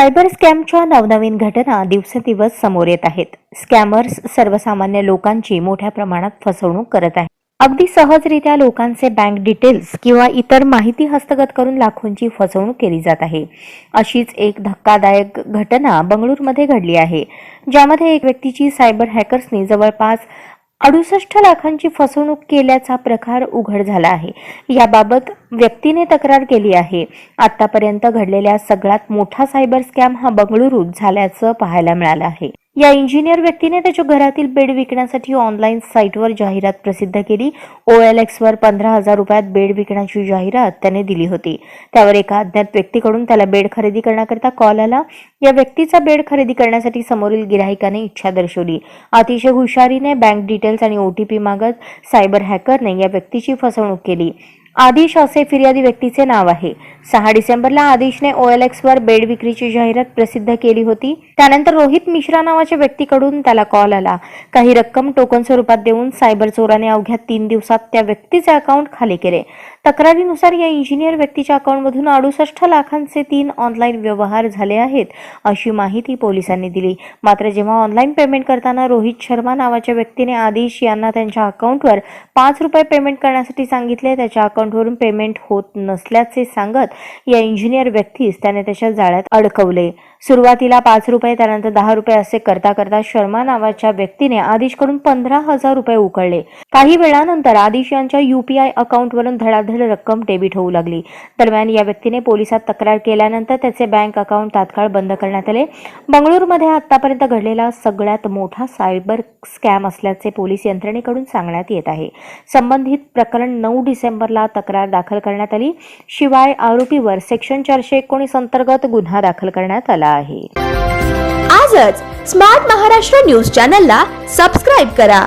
Cyber स्कॅमच्या नवनवीन घटना दिवसेंदिवस समोर येत आहेत. स्कॅमर्स सर्वसामान्य लोकांची मोठ्या प्रमाणात फसवणूक करत आहेत. अगदी सहजरित्या लोकांचे बँक डिटेल्स किंवा इतर माहिती हस्तगत करून लाखोंची फसवणूक केली जात आहे. अशीच एक धक्कादायक घटना बंगळूरमध्ये घडली आहे ज्यामध्ये एक व्यक्तीची सायबर हॅकर्सनी जवळपास अडुसष्ट लाखांची फसवणूक केल्याचा प्रकार उघड झाला आहे. याबाबत व्यक्तीने तक्रार केली आहे. आतापर्यंत घडलेल्या सगळ्यात मोठा सायबर स्कॅम हा बंगळुरूत झाल्याचं पाहायला मिळालं आहे. या इंजिनियर व्यक्तीने त्याच्या घरातील बेड विकण्यासाठी ऑनलाईन साईटवर जाहिरात प्रसिद्ध केली. ओ एल एक्सवर पंधरा हजार रुपयात बेड विकण्याची जाहिरात त्याने दिली होती. त्यावर एका अज्ञात व्यक्तीकडून त्याला बेड खरेदी करण्याकरता कॉल आला. या व्यक्तीचा बेड खरेदी करण्यासाठी समोरील गिराहिकाने इच्छा दर्शवली. अतिशय हुशारीने बँक डिटेल्स आणि ओटीपी मागत सायबर हॅकरने या व्यक्तीची फसवणूक केली. आदिश असे फिर्यादी व्यक्तीचे नाव आहे. सहा डिसेंबरला आदिशने OLX वर बेड विक्रीची जाहिरात प्रसिद्ध केली होती. त्यानंतर रोहित मिश्रा नावाच्या व्यक्तीकडून त्याला कॉल आला. काही रक्कम टोकन स्वरूपात देऊन सायबर चोराने अवघ्या तीन दिवसात त्या व्यक्तीचे अकाउंट खाली केले. तक्रारीनुसार या इंजिनियर व्यक्तीच्या अकाउंटमधून अडुसष्ट लाखांचे तीन ऑनलाईन व्यवहार झाले आहेत अशी माहिती पोलिसांनी दिली. मात्र जेव्हा ऑनलाईन पेमेंट करताना रोहित शर्मा नावाच्या व्यक्तीने आदिश यांना त्यांच्या अकाउंटवर पाच रुपये पेमेंट करण्यासाठी सांगितले त्याच्या अकाउंटवरून पेमेंट होत नसल्याचे सांगत या इंजिनियर व्यक्तीस त्याने त्याच्या जाळ्यात अडकवले. सुरुवातीला पाच रुपये त्यानंतर दहा रुपये असे करता करता शर्मा नावाच्या व्यक्तीने आदिशकडून पंधरा हजार रुपये उकळले. काही वेळानंतर आदिश यांच्या युपीआय अकाउंटवरून धडाधड रक्कम डेबिट होऊ लागली. दरम्यान या व्यक्तीने पोलिसात तक्रार केल्यानंतर त्याचे बँक अकाउंट तात्काळ बंद करण्यात आले. बंगळुरूमध्ये आतापर्यंत घडलेला सगळ्यात मोठा सायबर स्कॅम असल्याचे पोलीस यंत्रणेकडून सांगण्यात येत आहे. संबंधित प्रकरण नऊ डिसेंबरला तक्रार दाखल करण्यात आली. शिवाय आरोपीवर सेक्शन चारशे एकोणीस अंतर्गत गुन्हा दाखल करण्यात आला आहे. आजच स्मार्ट महाराष्ट्र न्यूज चॅनलला सबस्क्राईब करा.